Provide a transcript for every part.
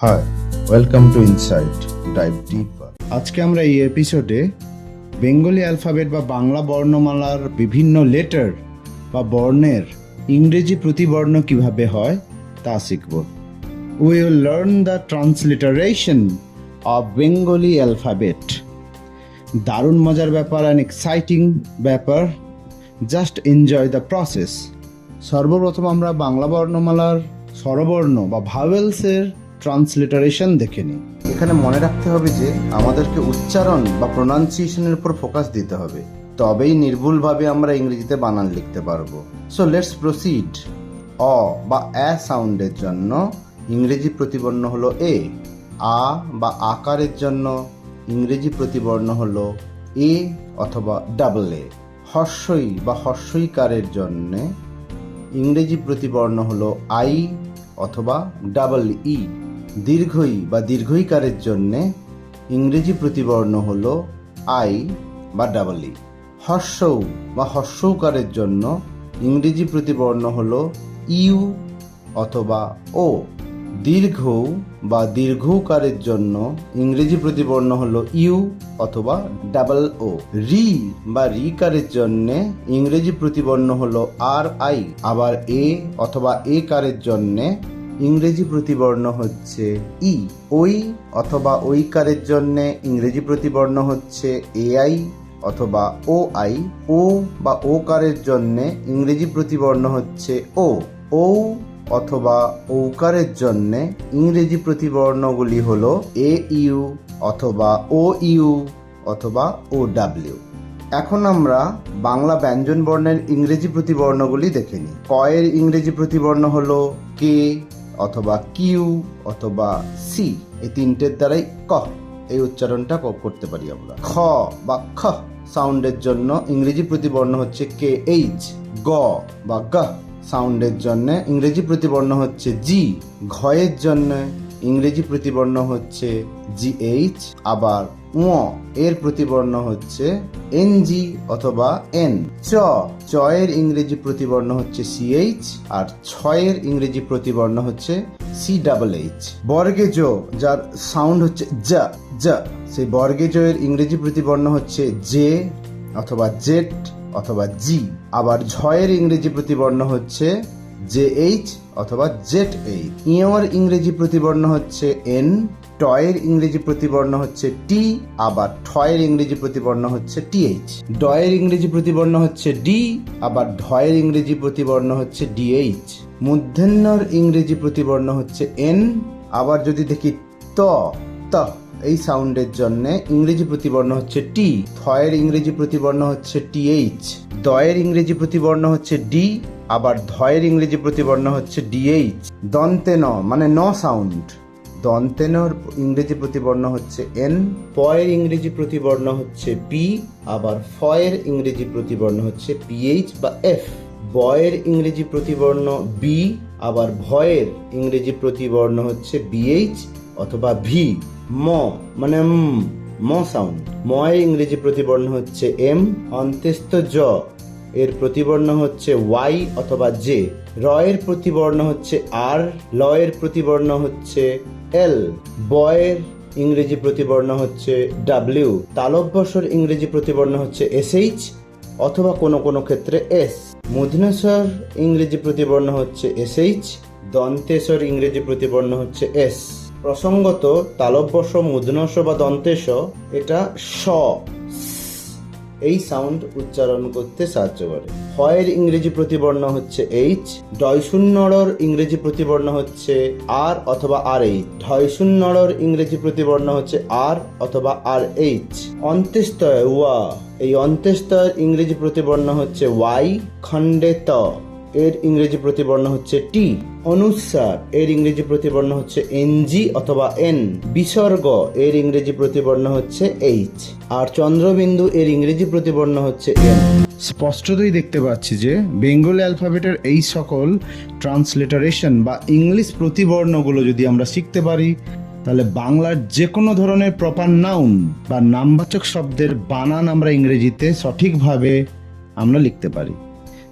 Hi welcome to insight dive deeper আজকে আমরা এই এপিসোডে বেঙ্গলি অ্যালফাবেট বা বাংলা বর্ণমালার বিভিন্ন লেটার বা বর্ণের ইংরেজি প্রতিবর্ণ কীভাবে হয়, তা শিখব। We will learn the transliteration of Bengali alphabet দারুণ মজার ব্যাপার অ্যান্ড এক্সাইটিং ব্যাপার। জাস্ট এনজয় দ্য প্রসেস সর্বপ্রথম আমরা বাংলা বর্ণমালার স্বরবর্ণ বা ভাওয়েলসের ট্রান্সলিটারেশন দেখে নিই। এখানে মনে রাখতে হবে যে আমাদেরকে উচ্চারণ বা প্রোনাউন্সিয়েশনের উপর ফোকাস দিতে হবে। তবেই নির্ভুলভাবে আমরা ইংরেজিতে বানান লিখতে পারব। সো লেটস প্রসিড অ বা অ্যা সাউন্ডের জন্য ইংরেজি প্রতিবর্ণ হলো এ। আ বা আকারের জন্য ইংরেজি প্রতিবর্ণ হলো এ অথবা ডাবল এ। হর্ষই বা হর্ষইকারের জন্য ইংরেজি প্রতিবর্ণ হলো আই অথবা ডাবল ই দীর্ঘই বা দীর্ঘইকারের জন্য ইংরেজি প্রতিবর্ণ হল আই বা ডাবল ই। হর্ষৌ বা হর্ষৌকারের জন্য ইংরেজি প্রতিবর্ণ হল ইউ অথবা ও। দীর্ঘ বা দীর্ঘকারের জন্য ইংরেজি প্রতিবর্ণ হল ইউ অথবা ডাবল ও। রি বা রিকারের জন্য ইংরেজি প্রতিবর্ণ হল আর আই। আবার এ অথবা এ কারের জন্য ইংরেজি প্রতিবর্ণ হচ্ছে ই, ওই অথবা ওইকারের জন্য ইংরেজি প্রতিবর্ণ হচ্ছে এ আই অথবা ও আই ও বা ও কারের জন্য ইংরেজি প্রতিবর্ণ হচ্ছে ও ও অথবা ঔকারের জন্য ইংরেজি প্রতিবর্ণগুলি হল এ ইউ অথবা ও ইউ অথবা ও ডাব্লিউ এখন আমরা বাংলা ব্যঞ্জন বর্ণের ইংরেজি প্রতিবর্ণগুলি দেখে নিই। কয়ের ইংরেজি প্রতিবর্ণ হলো কে অথবা কিউ অথবা সি এই তিনটের দ্বারাই ক, এই উচ্চারণটা করতে পারি আমরা। খ বা খ সাউন্ডের জন্য ইংরেজি প্রতিবর্ণ হচ্ছে কে এইচ গ বা গ সাউন্ডের জন্য ইংরেজি প্রতিবর্ণ হচ্ছে জি ঘয়ের জন্য ইংরেজি প্রতিবর্ণ হচ্ছে জি এইচ আবার উ এর প্রতিবর্ণ হচ্ছে এন জি অথবা এন। চ চয়ের ইংরেজি প্রতিবর্ণ হচ্ছে সিএইচ আর ছয়ের ইংরেজি প্রতিবর্ণ হচ্ছে সি ডাবল এইচ। বর্গে জো, যার সাউন্ড হচ্ছে জ জ। সেই বর্গে জয়ের ইংরেজি প্রতিবর্ণ হচ্ছে জে অথবা জেট অথবা জি। আবার ঝয়ের ইংরেজি প্রতিবর্ণ হচ্ছে জে এইচ অথবা জেট এইচ। ইয়র ইংরেজি প্রতিবর্ণ হচ্ছে এন টয়ের ইংরেজি প্রতিবর্ণ হচ্ছে টি, আবার ঠয়ের ইংরেজি প্রতিবর্ণ হচ্ছে টিএইচ। ডয়ের ইংরেজি প্রতিবর্ণ হচ্ছে ডি, আবার ঢয়ের ইংরেজি প্রতিবর্ণ হচ্ছে ডিএইচ। মূর্ধন্যর ইংরেজি প্রতিবর্ণ হচ্ছে এন, আবার যদি দেখি ত ত, এই সাউন্ডের জন্য ইংরেজি প্রতিবর্ণ হচ্ছে টি থয়ের ইংরেজি প্রতিবর্ণ হচ্ছে টিএইচ। দয়ের ইংরেজি প্রতিবর্ণ হচ্ছে ডি, আবার ধয়ের ইংরেজি প্রতিবর্ণ হচ্ছে ডিএইচ। দন্তে ন মানে ন সাউন্ড। দন্তেনর ইংরেজি প্রতিবর্ণ হচ্ছে এন, পয়ের ইংরেজি প্রতিবর্ণ হচ্ছে পি আবার ফয়ের ইংরেজি প্রতিবর্ণ হচ্ছে পিএইচ বা এফ। বয়ের ইংরেজি প্রতিবর্ণ বি, আবার ভয়ের ইংরেজি প্রতিবর্ণ হচ্ছে বিএইচ অথবা ভি। ম মানে ম সাউন্ড ময়ের ইংরেজি প্রতিবর্ণ হচ্ছে এম অন্তেস্ত জ। এর প্রতিবর্ণ হচ্ছে ওয়াই অথবা জে। রয়ের প্রতিবর্ণ হচ্ছে আর, লয়ের প্রতিবর্ণ হচ্ছে এল বয়ের ইংরেজি প্রতিবর্ণ হচ্ছে ডাব্লিউ তালব্যসর ইংরেজি প্রতিবর্ণ হচ্ছে এসএইচ অথবা কোনো কোনো ক্ষেত্রে এস মুধনেশ্বর ইংরেজি প্রতিবর্ণ হচ্ছে এসএইচ দন্তেশ্বর ইংরেজি প্রতিবর্ণ হচ্ছে এস প্রসঙ্গত তালব্যস মুদনস বা দন্তেশ, এটা স। এই সাউন্ড উচ্চারণ করতে সাহায্য করে। হয়ের ইংরেজি প্রতিবর্ণ হচ্ছে এইচ ডয়শূন্যড়র ইংরেজি প্রতিবর্ণ হচ্ছে আর অথবা আর এইচ ঢয়শূন্যড়র ইংরেজি প্রতিবর্ণ হচ্ছে আর অথবা আর এইচ অন্ত্যেস্তয় ওয়া। এই অন্ত্যেস্তয়ের ইংরেজি প্রতিবর্ণ হচ্ছে ওয়াই খণ্ডে ত। এর ইংরেজি প্রতিবর্ণ হচ্ছে টি অনুস্বার এর ইংরেজি প্রতিবর্ণ হচ্ছে এনজি অথবা এন। বিসর্গ, এর ইংরেজি প্রতিবর্ণ হচ্ছে এইচ। আর চন্দ্রবিন্দু, এর ইংরেজি প্রতিবর্ণ হচ্ছে এন। স্পষ্টতই দেখতে পাচ্ছি যে বেঙ্গলি অ্যালফাবেটের এই সকল ট্রান্সলেটারেশন বা ইংলিশ প্রতিবর্ণগুলো যদি আমরা শিখতে পারি, তাহলে বাংলার যে কোনো ধরনের প্রপার নাউন বা নামবাচক শব্দের বানান আমরা ইংরেজিতে সঠিকভাবে আমরা লিখতে পারি।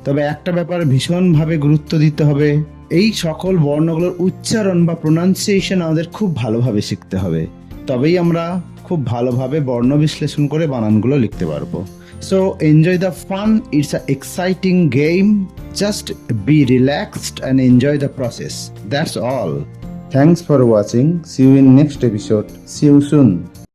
তবে একটা ব্যাপার ভীষণভাবে গুরুত্ব দিতে হবে এই সকল বর্ণগুলোর উচ্চারণ বা প্রোনাউন্সিয়েশন আমাদের খুব ভালোভাবে শিখতে হবে। তবেই আমরা খুব ভালোভাবে বর্ণ বিশ্লেষণ করে বানানগুলো লিখতে পারব। So enjoy the fun it's a exciting game just be relaxed and enjoy the process that's all thanks for watching see you in next episode see you soon